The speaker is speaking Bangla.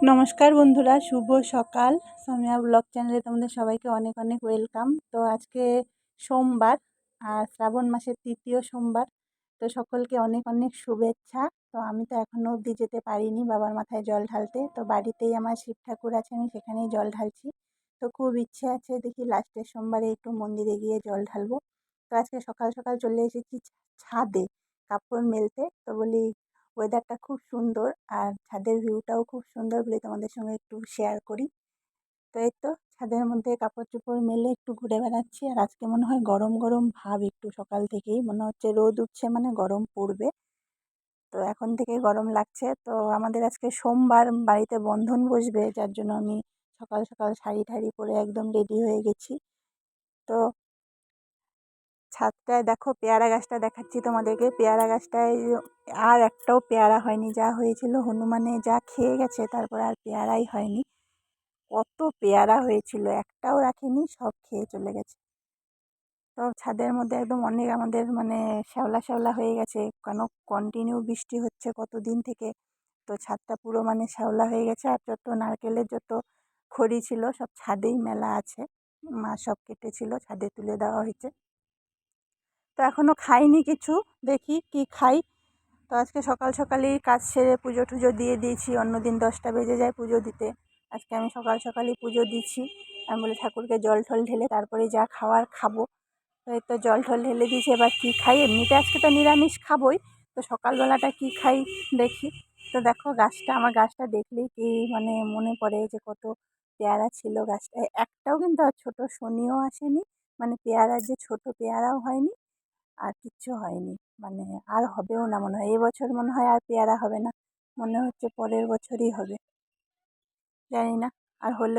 নমস্কার বন্ধুরা, শুভ সকাল। সোমিয়া ব্লগ চ্যানেলে তোমাদের সবাইকে অনেক অনেক ওয়েলকাম। তো আজকে সোমবার, আর শ্রাবণ মাসের তৃতীয় সোমবার, তো সকলকে অনেক অনেক শুভেচ্ছা। তো আমি তো এখনও অবধি যেতে পারিনি বাবার মাথায় জল ঢালতে। তো বাড়িতেই আমার শিব ঠাকুর আছে, আমি সেখানেই জল ঢালছি। তো খুব ইচ্ছে আছে দেখি লাস্টের সোমবারে একটু মন্দিরে গিয়ে জল ঢালবো। তো আজকে সকাল সকাল চলে এসেছি ছাদে কাপড় মেলতে। তো বলি ওয়েদারটা খুব সুন্দর আর ছাদের ভিউটাও খুব সুন্দর বলে তোমাদের সঙ্গে একটু শেয়ার করি। তো এই তো ছাদের মধ্যে কাপড় চোপড় মেলে একটু ঘুরে বেড়াচ্ছি আর আজকে মনে হয় গরম গরম ভাব একটু সকাল থেকেই। মনে হচ্ছে রোদ উঠছে মানে গরম পড়বে। তো এখন থেকে গরম লাগছে। তো আমাদের আজকে সোমবার বাড়িতে বন্ধন বসবে, যার জন্য আমি সকাল সকাল শাড়ি ঠাড়ি পরে একদম রেডি হয়ে গেছি। তো ছাদটায় দেখো পেয়ারা গাছটা দেখাচ্ছি তোমাদেরকে। পেয়ারা গাছটায় আর একটাও পেয়ারা হয়নি, যা হয়েছিল হনুমানে যা খেয়ে গেছে, তারপর আর পেয়ারাই হয়নি। কত পেয়ারা হয়েছিল, একটাও রাখেনি, সব খেয়ে চলে গেছে। তো ছাদের মধ্যে একদম অনেক আমাদের মানে শ্যাওলা শ্যাওলা হয়ে গেছে, কেন কন্টিনিউ বৃষ্টি হচ্ছে কত দিন থেকে? তো ছাদটা পুরো মানে শ্যাওলা হয়ে গেছে, আর যত নারকেলের যত খড়ি ছিল, সব ছাদেই মেলা আছে। মা সব কেটেছিল, ছাদে তুলে দেওয়া হয়েছে। তো এখনও খাইনি কিছু, দেখি কি খাই। তো আজকে সকাল সকালেই কাজ সেরে পুজো টুজো দিয়ে দিয়েছি অন্য দিন দশটা বেজে যায় পুজো দিতে। আজকে আমি সকাল সকালেই পুজো দিচ্ছি। আমি বলি ঠাকুরকে জল টল ঢেলে তারপরে যা খাওয়ার খাব। তো তো জল টল ঢেলে দিয়েছি, এবার কী খাই? এমনিতে আজকে তো নিরামিষ খাবোই। তো সকালবেলাটা কী খাই দেখি। তো দেখো গাছটা, আমার গাছটা দেখলেই কি মানে মনে পড়ে যে কত পেয়ারা ছিল গাছটায়। একটাও কিন্তু আর ছোটো শনিও আসেনি। মানে পেয়ারার যে ছোট পেয়ারাও হয়নি। আর কিচ্ছু হয়নি। মানে আর হবেও না মনে হয়। এবছর মনে হয় আর পেয়ারা হবে না। মনে হচ্ছে পরের বছরই হবে। জানি না। আর হলেও